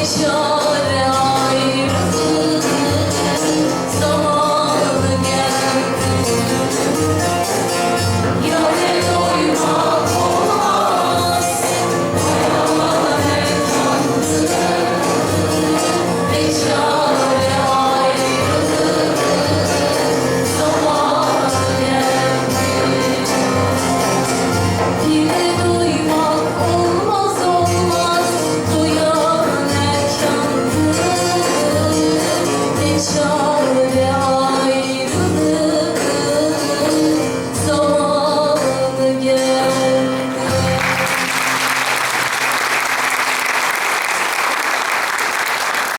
нічого.